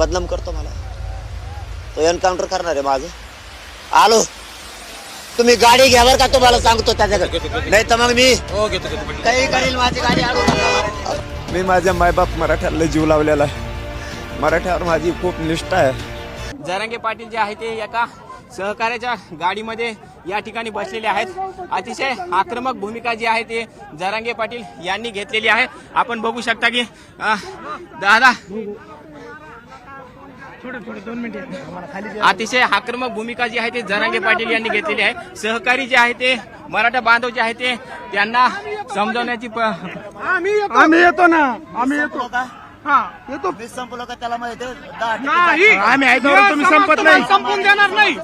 बदनाम करतो मला. तो एन्काउंटर करणार आहे माझं. आलो. तुम्ही गाडी घ्यावर का तुम्हाला सांगतो त्याच्याकडे? नाही तर मग मी काही करेल माझी गाडी आणू नका. मी माझ्या मायबाप मराठ्याला जीव लावलेला आहे. मराठ्यावर माझी खूप निष्ठा आहे. जरांगे पाटील जे आहे ते एका सहकार्याच्या गाडीमध्ये या ठिकाणी बसलेले आहेत. अतिशय आक्रमक भूमिका जी आहे ते जरांगे पाटील यांनी घेतलेली आहे. आपण बघू शकता की अं, दादा अतिशय आक्रमक भूमिका जी आहे ते जरांगे पाटील यांनी घेतलेली आहे. सहकारी जे आहे ते मराठा बांधव जे आहे ते त्यांना समजवण्याची आम्ही येतो. ना. आम्ही येतो? हा येतो. संपलो का? त्याला नाही. आम्ही तुम्ही संपत नाही. संपून देणार नाही.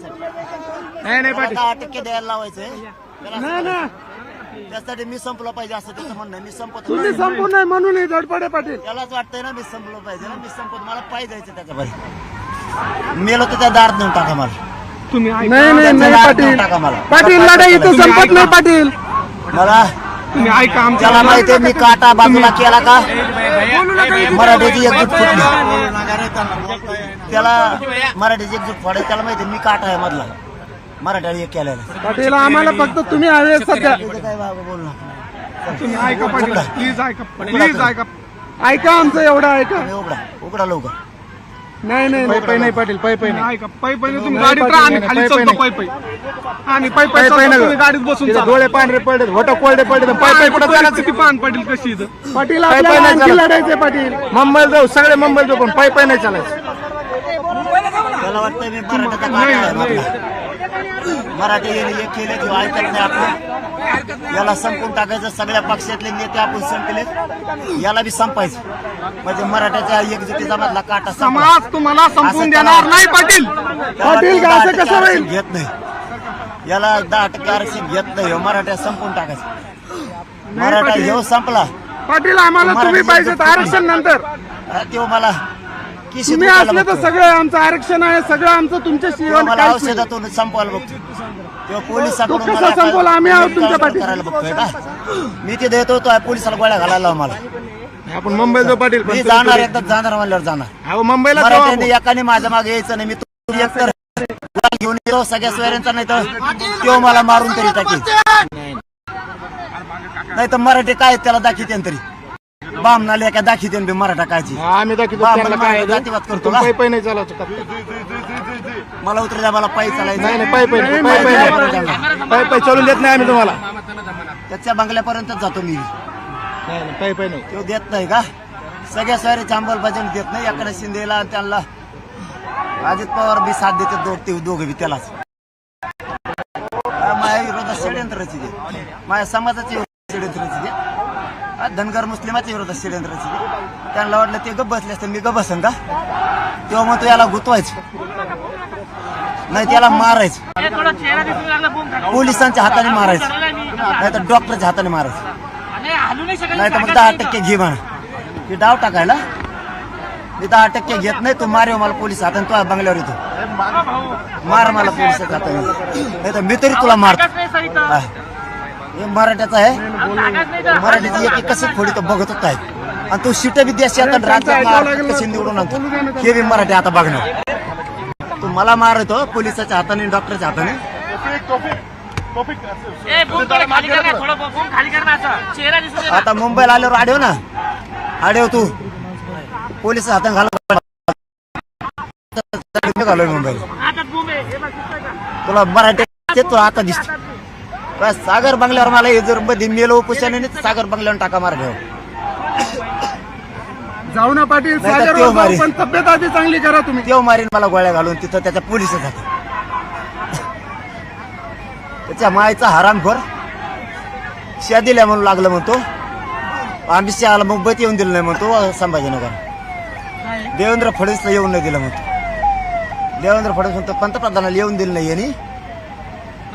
नाही पाटील. दहा टक्के द्यायला नाही ना. त्यासाठी मी संपलो पाहिजे असं त्याचं म्हणणं आहे. मी संपत तुम्ही संपून नाही म्हणून हे धडपडे पाटील. त्यालाच वाटतंय ना मी संपलो पाहिजे ना मी संपत. मला पाहिजे जायचं त्याच्या पाहिजे मेलो तर त्या दारात नेऊन टाका मला. तुम्ही नाही नाही त्याचं नाही दार पाटील. देऊन टाका मला. पाटील लढाई इथं संपत नाही पाटील. मला तुम्ही ऐका आमच्या त्याला माहितीये मी काटा बाजूला केला का? मराठीची एकजूट फुटली. त्याला मराठीची एकजूट फोडाय त्याला माहितीये मी काटा आहे मधला. मराठ्याला एक केलेला पाटील आम्हाला फक्त तुम्ही हवे सध्या काय बाबा तुम्ही ऐका पाटील प्लीज ऐका प्लीज ऐका ऐका आमचं एवढं ऐका उघडा उघडा लवकर नाही नाही नाही पै नाही पाटील पै पै नाही ऐका पै पै तुम्ही गाडीत राहा आम्ही खाली चलतो पै पै आणि पै पै तुम्ही गाडीत बसून डोळे पांढरे पडले होट कोरडे पडले पाय पाय कुठं किती पान पडील कशी इथं पाटील आपल्याला आणखी पाटील मुंबईला जाऊ सगळे मुंबईला जाऊ पण पाय पाय नाही चालायचं त्याला वाटतंय मी आहे मधला मराठी एक केले किंवा ऐकत नाही आपलं. याला संपून टाकायचं सगळ्या पक्षातले नेते आपण संपले. याला बी संपायचं. म्हणजे मराठ्याच्या एकजुटीचा मधला काटा. समाज तुम्हाला संपून देणार. नाही पाटील. असं कसं होईल? घेत नाही. याला दहा टक्के आरक्षण घेत नाही. ह्यो मराठा संपून टाकायचं. मराठा. ह्यो संपला. पाटील आम्हाला तुम्ही आरक्षण नंतर. हा, त्यो मला किशी तुम्ही असले तर. सगळं आमचं आरक्षण आहे सगळं आमचं नाही. औषधातून संपवायला बघतो. तेव्हा पोलिसाकडून तो कसा मला काय- संपवला? आम्ही आहोत तुमच्या एन्काउंटर पाठीशी. करायला बघतोय का? मी तिथे येतो तो पोलिसाला गोळ्या घालायला लावा मला. आपण मुंबईला जाऊ पाटील मी जाणार एकदा जाणार म्हणल्यावर जाणार. अहो मुंबईला जाऊ मराठ्याने एकाने माझ्या मागे यायचं नाही मी तो एक तर गुलाल घेऊन येतो सगळ्या सोयऱ्यांचा नाही तर तो मला मारून तरी टाकेल. नाही तर मराठी काय त्याला दाखवते तरी. बामनाले काय दाखवते बी मराठा कायची आम्ही दाखवतो बाप त्यांना मला काय आहे ते. जातीवाद करतो नाही चालायचं का? मला उतर द्या मला पायी नाही नाही चालायचं पायी पायी नाही, पायी पायी नाही. पायी पायी चालून देत नाही आम्ही तुम्हाला. त्याच्या बंगल्यापर्यंत जातो मी. नाही नाही पायी पायी नाही. तो देत नाही का? सगळ्या सोयऱ्याच्या अंमलबजावणी देत नाही. एकडे शिंदेला आणि त्यांना अजित पवार बी साथ देते दोघ ते दोघे बी त्यालाच. माझ्या विरोधात षडयंत्राची दे माझ्या समाजाची षडयंत्राची दे हा, धनगर मुस्लिमाच्या विरोधात षडयंत्राची दे त्यांना वाटलं ते गप बसले असते मी गप बसन का? तेव्हा मग तो याला गुतवायचं. नाही त्याला मारायचं. पोलिसांच्या हाताने मारायचं. नाही तर डॉक्टरच्या हाताने मारायचं. नाही तर मग दहा टक्के घे म्हणा. की डाव टाकायला. मी दहा टक्के घेत नाही तू मारे मला पोलीस हाताने. तुझ्या बंगल्यावर येतो. मार मला पोलिसाच्या हाताने. नाही तर मी तरी तुला मारतो. हा. हे मराठ्याचं आहे. मराठीची एक एक कशी फोडी तो बघत होता आहे आणि तो शिट बी देशी आता राज्यात कशी निवडून आणतो. हे बी मराठी आता बघणार. तू मला मारतो पोलिसाच्या हाताने डॉक्टरच्या हाताने. आता मुंबईला आल्यावर आडव ना. आडव तू. पोलीस हातात घाल. घालोय मुंबईला. तुला मराठी येते, तुला आता दिसत सागर बंगल्यावर मला हे जर मध्ये मेलो तर सागर बंगल्यावर टाका मार घेऊ जाऊ ना पाटील नाही तर सागर त्यो मारी. पण तब्येत आधी चांगली करा तुम्ही. तेव्हा मारीन मला गोळ्या घालून तिथं त्याच्या पोलीस जाते. त्याच्या मायचा हरामखोर शिया दिल्या म्हणून लागलं म्हणतो. आम्ही शहाला मुंबईत येऊन दिलं नाही म्हणतो संभाजीनगर. देवेंद्र फडणवीसला येऊन नाही दिलं म्हणतो. देवेंद्र फडणवीस म्हणतो पंतप्रधानाला येऊन दिलं नाही यांनी.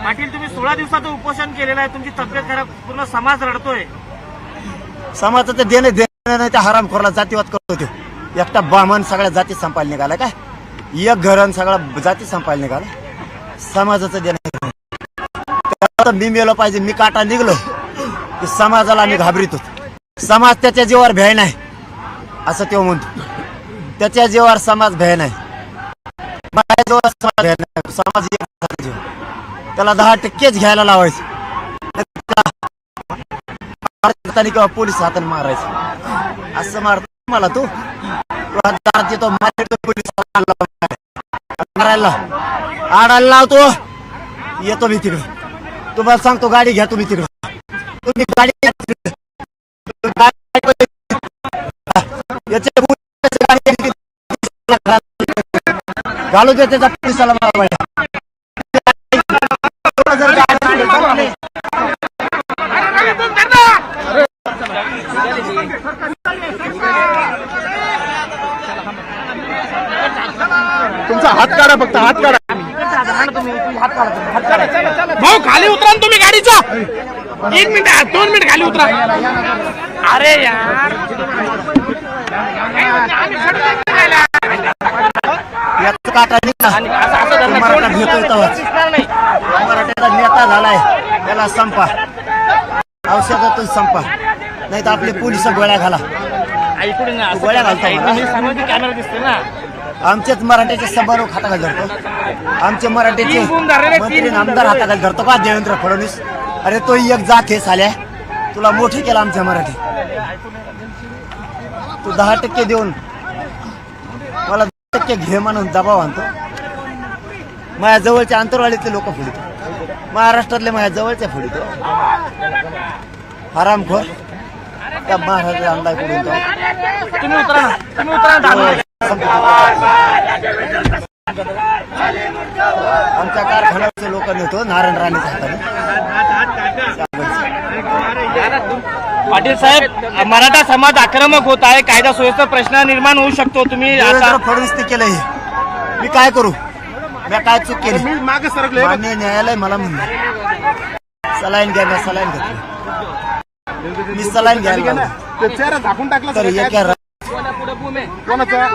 पाटील तुम्ही सोळा दिवसाचं उपोषण केलेलं आहे. तुमची तब्येत खराब. पूर्ण समाज रडतोय. समाजाचं देणं देणं नाही त्या हरामखोरला जातीवाद करतो तो एकटा ब्राह्मण सगळ्या जाती संपायला निघाला काय? एक घरण सगळा जाती संपायला निघाला. समाजाचं देणं मी मेलो पाहिजे मी काटा निघलो. की समाजाला आम्ही घाबरितो. समाज त्याच्या जीवावर भ्याय नाही. असं तो म्हणतो. त्याच्या जीवावर समाज भय नाही. माझ्या जीवावर समाज नाही. समाज त्याला दहा टक्केच घ्यायला लावायचं. किंवा पोलीस हाताने मारायचं. असं मारतो मला तू. तू मारतो पोलीस मारायला. आडायला लावतो. येतो मी तिकडं. तुम्हाला सांगतो गाडी घ्या तुम्ही तिकडं. तुम्ही गाडी घ्या घालू दे त्याचा पोलिसाला मारायला. उतरा ना तुम्ही गाडीचा एक मिनिट दोन मिनिट खाली उतरा. अरे यार. याचं काटा मराठा घेतोय. मराठ्याचा नेता झालाय. त्याला संपा. औषधातून संपा. नाही तर आपले पोलीस गोळ्या घाला. गोळ्या घालतो मला? आमचेच मराठ्याचे समारोह हाताखाली धरतो आमचे मराठ्याचे मंत्री आणि आमदार हाताखाली धरतो का देवेंद्र फडणवीस? अरे तो एक जात हे साल्या तुला मोठी केला आमच्या मराठी. तू दहा टक्के देऊन मला दहा टक्के घे म्हणून दबाव आणतो. माझ्या जवळच्या अंतरवाडीतले लोक फोडितो. महाराष्ट्रातले माझ्या जवळच्या फोडितो. हरामखोर त्या महाराष्ट्राचा अंदाजकडून तो तुम्ही उतरा ना तुम्ही उतरा ना आमच्या कारखान्याचे लोक नेतो नारायण हाताने पाटील साहेब मराठा समाज आक्रमक होत आहे कायदा सुव्यवस्था प्रश्न निर्माण होऊ शकतो तुम्ही देवेंद्र आता फडणवीसने केलं हे मी काय करू? मी काय चूक केली? मी मागे सरकले मान्य न्यायालय मला म्हणलं सलाईन घ्या मी सलाईन घेतली. मी सलाईन घ्यायला लावली. ते चेहरा झाकून टाकला तर कोणाचा.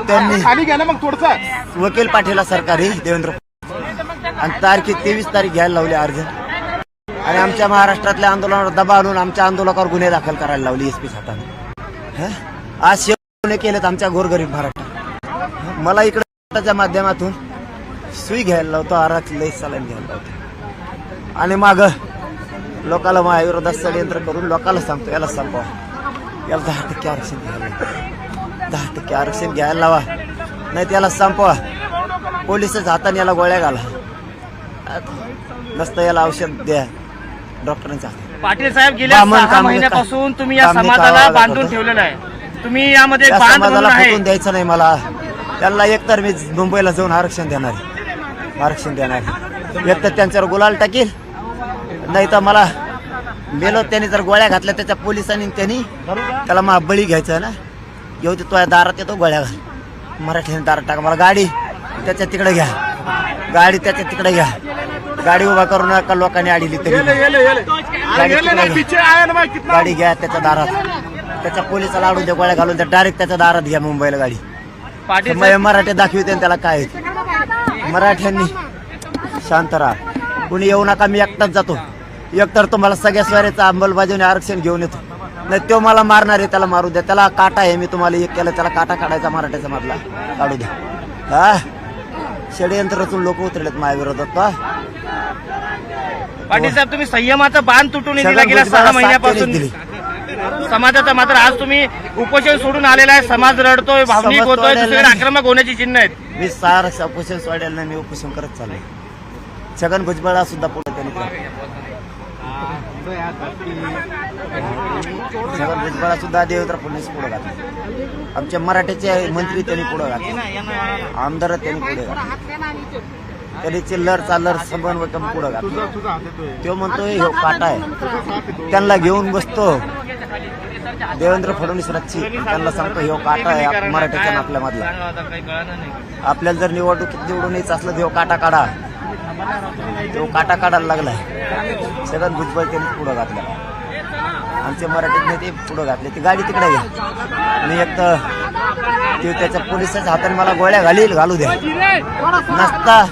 खाली घ्या ना मग थोडसा वकील पाठीला सरकारी देवेंद्र. आणि तारखे तेवीस तारीख घ्यायला लावली अर्ज. आणि आमच्या महाराष्ट्रातल्या आंदोलनावर दबाव आणून आमच्या आंदोलकावर गुन्हे दाखल करायला लावली एसपी साहेबांनी. हं? आज शेवट गुन्हे केलेत आमच्या गोरगरीब महाराष्ट्रात मला इकडे माध्यमातून सुई घ्यायला लावतो आरात लई सलाईन घ्यायला लावतो. आणि माग लोकाला माझ्या विरोधात षडयंत्र करून लोकाला सांगतो याला संपवा याला दहा टक्के आरक्षण घ्यायला. दहा टक्के आरक्षण घ्यायला लावा. नाही त्याला संपवा. पोलिसच हाताने याला गोळ्या घाला. नसतं याला औषध द्या. डॉक्टरांच्या. पाटील साहेब गेल्या बामण सहा महिन्यापासून तुम्ही या समाजाला बांधून. ठेवलेलं आहे. तुम्ही यामध्ये त्या बांध म्हणून समाजाला आहे. फुटून द्यायचं नाही मला. त्यांना एकतर मी मुंबईला जाऊन आरक्षण देणार आहे. आरक्षण देणार आहे. एक तर त्यांच्यावर गुलाल टाकील. नाही तर मला मेलो त्यांनी जर गोळ्या घातल्या त्याच्या पोलिसांनी त्यांनी त्याला मा बळी घ्यायचा ना. घेऊ दे तो दारात येतो गोळ्या घाल. मराठीने दारात टाका. मला गाडी त्याच्या तिकडे घ्या. गाडी त्याच्या तिकडे घ्या. गाडी उभा करू नका लोकांनी अडीली तरी. गाडी घ्या. त्याच्या दारात. त्याच्या पोलिसाला अडून द्या गोळ्या घालून द्या डायरेक्ट त्याच्या दारात घ्या मुंबईला गाडी. मराठी दाखविते त्याला काय. मराठ्यांनी शांत राहा. कुणी येऊ नका मी एकटाच जातो. एकतर तुम्हाला सगळ्या स्वाऱ्याचं अंमलबजावणी आरक्षण घेऊन येतो. नाही तो मला मारणार आहे त्याला मारू द्या. त्याला काटा आहे मी तुम्हाला एक केलं त्याला काटा काढायचा मराठ्याचा मधला. काढू द्या. हा? षडयंत्र रचून लोक उतरलेत माझ्या विरोधात पहा. पाटील साहेब तुम्ही संयमाचा बांध तुटून दिला भुजबळाला सहा महिन्यापासून. दिली. समाजाचा मात्र आज तुम्ही उपोषण सोडून आलेला आहे समाज रडतोय भावनिक होतोय दुसरीकडे. आक्रमक होण्याची चिन्ह आहेत. मी सार उपोषण सोडायला नाही मी उपोषण करत चाललोय. छगन भुजबळा सुद्धा पुढे त्यांनी केलं. छगन भुजबळा सुद्धा देवेंद्र फडणवीस पुढे घातले. आमच्या मराठीचे मंत्री त्यांनी पुढे घातले. आमदार त्यांनी पुढे घातले. त्यांनी चिल्लर चालर समन्वय कमी पुढे घातले. तो म्हणतोय हो काटा आहे. त्यांना घेऊन बसतो. देवेंद्र फडणवीस रच्ची त्यांना सांगतो हो काटा आहे आप- आपल्या मधला आपल्याला जर निवडणुकीत निवडून यायचं असलं देव काटा काढा. तो काटा काढायला लागलाय. सगळ्यात भुजबळ त्यांनी पुढं घातलं. आमचे मराठीत नेते पुढं घातले. ती गाडी तिकडे घ्या. मी एक तर ते त्याच्या पोलिसाच्या हाताने मला गोळ्या घालील घालू द्या नसता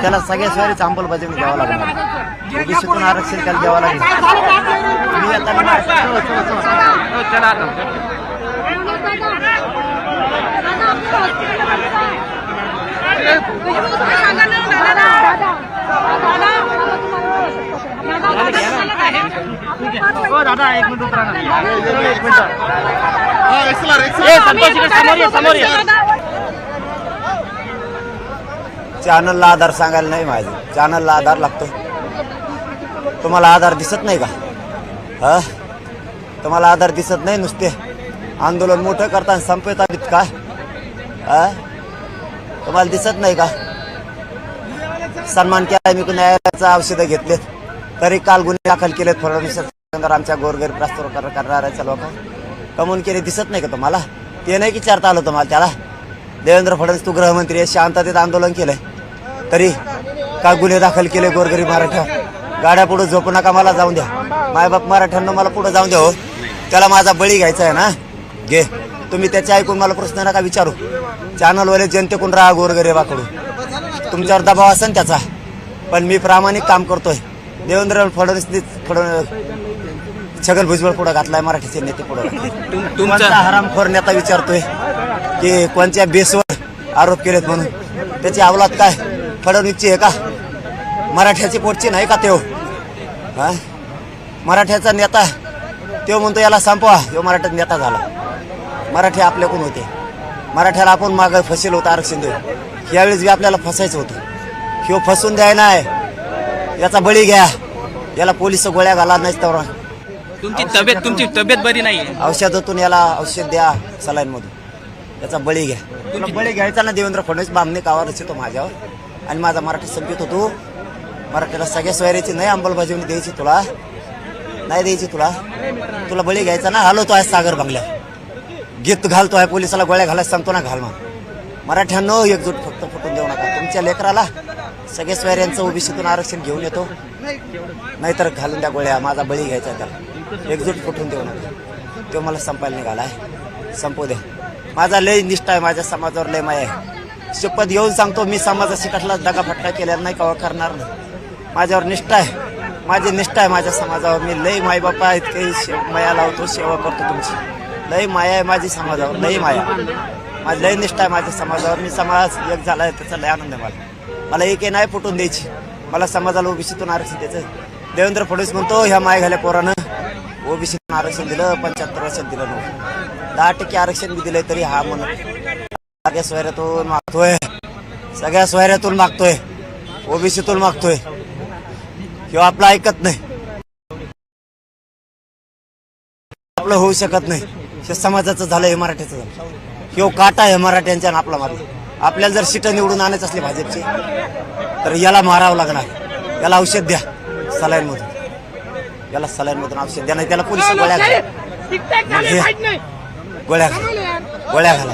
त्याला सगळ्या स्वारीच अंमलबजावणी द्यावं लागणार. ओबीसीतून आरक्षण त्याला द्यावं लागेल. मी आता हो दादा एक मिनिट उतरा ना. एक मिनिट चॅनलला आधार सांगायला नाही माझे. चॅनलला आधार लागतो तुम्हाला आधार दिसत नाही का? हा? तुम्हाला आधार दिसत नाही नुसते? आंदोलन मोठं करताना संपवतात का? हा? तुम्हाला दिसत नाही का? सन्मान केला मी न्यायालयाचं औषधं घेतलेत. तरी काल गुन्हे दाखल केले फडणवीस आमच्या गोरगरीब रस्त्यावर करणाऱ्याच्या लोक कमवून केले दिसत नाही का तुम्हाला? ते नाही विचारता आलं तुम्हाला त्याला? देवेंद्र फडणवीस तू गृहमंत्री आहे शांततेत आंदोलन केलंय. तरी का गुन्हे दाखल केले गोरगरीब मराठा. गाड्या पुढे झोपू नका मला जाऊन द्या. मायबाप मराठ्यांना मला पुढे जाऊन द्या हो. त्याला माझा बळी घ्यायचा आहे ना? घे. तुम्ही त्याचे ऐकून मला प्रश्न नका विचारू. चॅनलवाले जनतेकडून राहा गोरगरिबाकडून. तुमच्यावर दबाव असेल त्याचा. पण मी प्रामाणिक काम करतोय. देवेंद्र फडणवीस फडणवीस छगन भुजबळ पुढे घातलाय मराठीचे नेते पुढे. तुमचं? हरामखोर नेता विचारतोय? की कोणत्या बेसवर आरोप केलेत म्हणून? त्याची अवलाद काय? फडणवीसची आहे का? मराठ्याची पोटची नाही का त्यो? हा? मराठ्याचा नेता तो म्हणतो याला संपवा. तो मराठ्यात नेता झाला. मराठी आपल्याकडून होते. मराठ्याला आपण मागं फसेल होतं आरक्षण देऊ यावेळेस बी आपल्याला फसायचं होतं. ह्यो फसून द्याय नाही. याचा बळी घ्या. याला पोलीस गोळ्या घाला नाही तर तुमची तब्येत तुमची तब्येत बरी नाहीये. औषधातून याला औषध द्या सलाईन मधून याचा बळी घ्या. तुला बळी घ्यायचा ना देवेंद्र फडणवीस बामणे कावर येतो माझ्यावर. आणि माझा मराठी संपित होतो. मराठीला सगळ्या सोयऱ्याची नाही अंमलबजावणी द्यायची तुला. नाही द्यायची तुला. तुला बळी घ्यायचा ना? हलवतो आहे सागर बंगल्यावर गीत घालतो आहे पोलिसाला गोळ्या घालायला सांगतो ना घाल मग. मराठ्यांनो एकजूट फक्त फुटून देऊ नका. तुमच्या लेकराला सगळे सोयऱ्यांचं ओबीसीतून आरक्षण घेऊन येतो. नाहीतर घालून द्या गोळ्या माझा बळी घ्यायचा आहे त्याला. एकजूट कुठून देऊ नका. तो मला संपायला निघाला आहे. संपू द्या माझा लय निष्ठा आहे माझ्या समाजावर लय माय आहे. शपथ घेऊन सांगतो मी समाजाशी कसला दगाफटका केल्या नाही कवा करणार नाही. माझ्यावर निष्ठा आहे. माझी निष्ठा आहे माझ्या समाजावर. मी लय मायबापा इतके शे- माया लावतो सेवा करतो तुमची. लय माया आहे माझी समाजावर लय माया. माझी लय निष्ठा आहे माझ्या समाजावर. मी समाज एक झाला आहे त्याचा लय आनंद आहे मला. मला एक नाही फुटून द्यायची. मला समाजाला ओबीसीतून आरक्षण द्यायचं देवेंद्र फडणवीस म्हणतो ह्या माय घाल्या पोरानं. ओबीसीतून आरक्षण दिलं पंच्याहत्तर वर्षात दिलं नव्हतं. दहा टक्के आरक्षण बी दिलंय तरी हा म्हणत सगळ्या सोयऱ्यातून मागतोय. सगळ्या सोयऱ्यातून मागतोय. ओबीसीतून मागतोय. किंवा आपलं ऐकत नाही. आपलं होऊ शकत नाही. हे समाजाचं झालं हे मराठीचं झालं. किंवा काटा हे मराठ्यांच्या आपला मारला आपल्याला जर सीटं निवडून आणायचं असले भाजपची तर याला मारावं लागणार. याला औषध द्या सलाईन मधून याला सलाईन मधून औषध द्या नाही त्याला पोलीस गोळ्या घाला. गोळ्या घाला. गोळ्या घाला.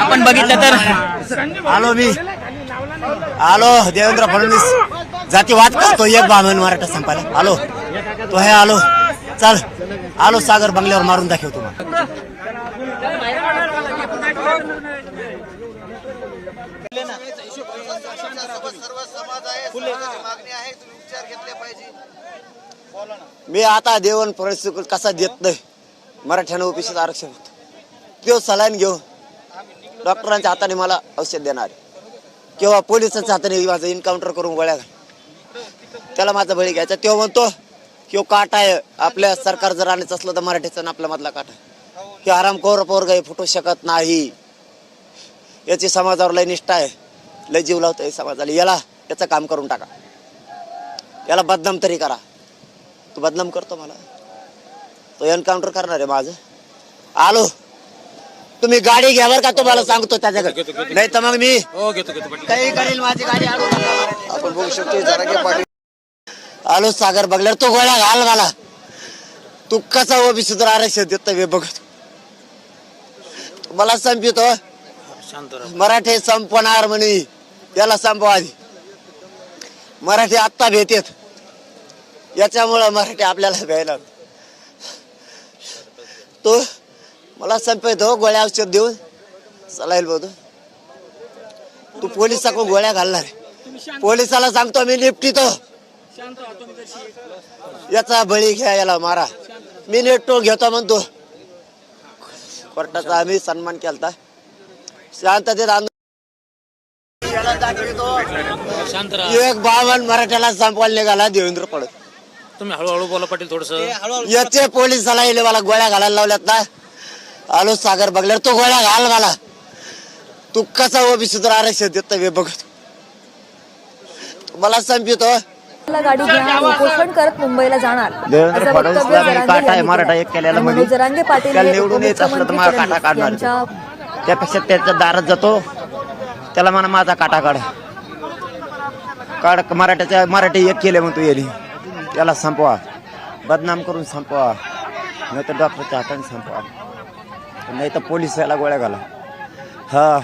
आपण बघितलं तर आलो मी. आलो देवेंद्र फडणवीस. जातीवाद करतो एक बामण मराठा संपायला. आलो. तो हे आलो. चल. आलो सागर बंगल्यावर मारून दाखव तुम्हाला मी आता देवण परिस्थिती कसा देत नाही? मराठ्यानं ओबीसीत आरक्षण होतं. तो सलाईन घेऊ डॉक्टरांच्या हाताने मला औषध देणार किंवा पोलिसांच्या हाताने माझं इन्काउंटर करून गोळ्या त्याला माझा बळी घ्यायचा. तो म्हणतो किंवा काटा आहे. आपल्या सरकार जर आणायचं असलं तर मराठीचा आपल्या मधला काटा की आराम कौर पोरग हे फुटू शकत नाही. याची समाजावर लय निष्ठा आहे. लय जीव लावतोय समाजाला. याला याचं काम करून टाका. याला बदनाम तरी करा. तू बदनाम करतो मला. तो एन्काउंटर करणार आहे माझं. आलो. तुम्ही गाडी घ्या बरं का तुम्हाला सांगतो त्याच्याकडे? नाही तर मग मी काही करेल माझी गाडी. आपण बघू शकतो जरांगे पाटील आलो सागर बघल्यावर तू गोळ्या घाल मला. तू कसा ओबीसी तर आरक्षण देत वे बघत मला संपितो. मराठी संपणार म्हणे. त्याला संपवा आधी. मराठी आत्ता भेटेत. याच्यामुळं मराठी आपल्याला भ्यायला तो मला संपवतो गोळ्या औषध देऊन चलाईल बोलतो. तू पोलिसाकडून गोळ्या घालणार. पोलिसाला सांगतो मी निपटितो. याचा बळी घ्या याला मारा. मी नेटो घेतो म्हणतो. कोर्टाचा आम्ही सन्मान केलता. शांततेत आंदोलन एक बावन मराठ्याला संपवायला निघाला देवेंद्र पडत तुम्ही हळूहळू बोला पाटील थोडस. याचे पोलिसाला इले मला गोळ्या घालायला लावल्यात ना. आलो सागर बघल्यावर तू गोळ्या घाल मला. तू कसा ओबीसी तर आरक्षण देत हे बघत. मला संपितो ला गाडी घ्या उपोषण करत मुंबईला जाणार. देवेंद्र असं फडणवीसला वक्तव्य मी जरांगे काटा आहे, यांनी मराठा. एक केलेला आणि मध्ये. मनोज जरांगे पाटील त्याला हे निवडून यायचं असलं तर उपमुख्यमंत्री मला काटा फडणवीस काढणार यांच्या त्यापेक्षा त्याच्या दारात जातो. त्याला म्हणा माझा काटा काढ. काढ मराठ्याच्या मराठी एक केले म्हणतो येली त्याला संपवा. बदनाम करून संपवा. नाही तर डॉक्टरच्या हाताने संपवा. नाही तर पोलीस याला गोळ्या घाला. हा.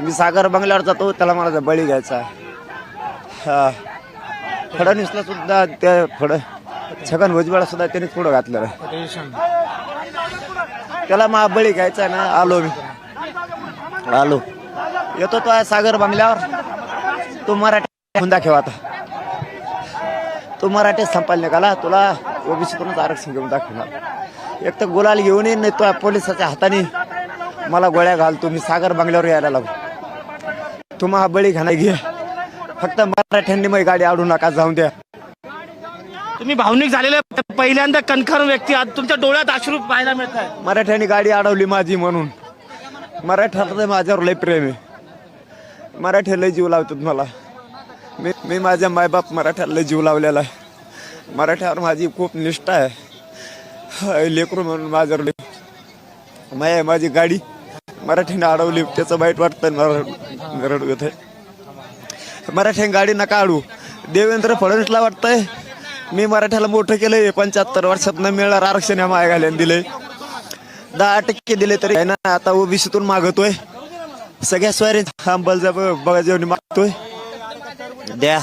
मी सागर बंगल्यावर जातो त्याला मला बळी घ्यायचा हा. फडणवीसला सुद्धा त्या फड छगन भुजबळला सुद्धा त्याने पुढं घातलं. त्याला मा बळी घ्यायचा ना आलो मी. आलो. येतो तो सागर बंगल्यावर. तो मराठी हुंदा खेळ आता. तू मराठी संपायला निघाला. तुला ओबीसीतूनच आरक्षण घेऊन दाखवणार. एक तर गुलाल घेऊन येईन नाही तो पोलिसाच्या हाताने मला गोळ्या घाल. तुम्ही सागर बंगल्यावर यायला लागू तू महा बळी घाला घे. फक्त मराठ्यांनी मग गाडी आडू नका जाऊन द्या. तुम्ही भावनिक झालेले पहिल्यांदा कणखर व्यक्ती आज तुमच्या डोळ्यात अश्रू पाहायला मिळत मराठ्यांनी गाडी अडवली माझी म्हणून. मराठ्याला माझ्यावर लय प्रेम आहे. मराठी लय जीव लावतात मला. मी मी माझ्या मायबाप मराठ्याला जीव लावलेला आहे. मराठ्यावर माझी खूप निष्ठा आहे. लेकरू म्हणून माझ्यावर माय माझी गाडी. मराठीने अडवली त्याचं वाईट वाटतं मला रडू आहे. मराठ्याने गाडी नका अडू देवेंद्र फडणवीसला वाटतंय मी मराठ्याला मोठं केलंय पंच्याहत्तर वर्षात न मिळणार आरक्षण या मायघाल्याने दिले दहा टक्के दिले तरी आहे ना आता ओबीसीतून मागतोय. सगळ्या स्वारी अंमलबजावणी मागतोय. द्या.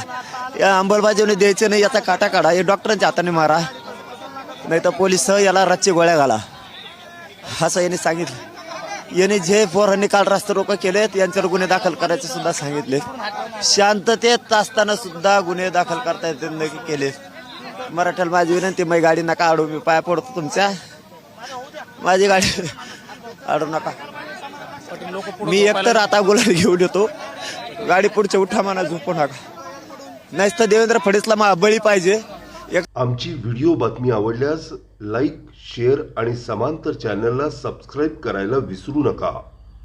या अंमलबजावणी द्यायचं नाही याचा काटा काढा. हे डॉक्टरांच्या हाताने मारा. नाही तर पोलीस याला रातची गोळ्या घाला. असं यांनी सांगितलं. यांनी जे पोरांनी काल रास्ते रोक केलेत यांच्यावर गुन्हे दाखल करायचे सुद्धा सांगितले. शांततेत असताना सुद्धा गुन्हे दाखल करता येते केले. मराठ्याला माझी विनंती माझी गाडी नका अडू मी पाया पडतो तुमच्या. माझी गाडी अडू नका. मी एकतर आता गुलाल घेऊन येतो. गाडी पुढच्या उठा म्हणा झोपू नका. नाहीच तर देवेंद्र फडणवीसला बळी पाहिजे. आमची व्हिडिओ बातमी आवडल्यास लाईक शेअर आणि समांतर चॅनलला सबस्क्राईब करायला विसरू नका.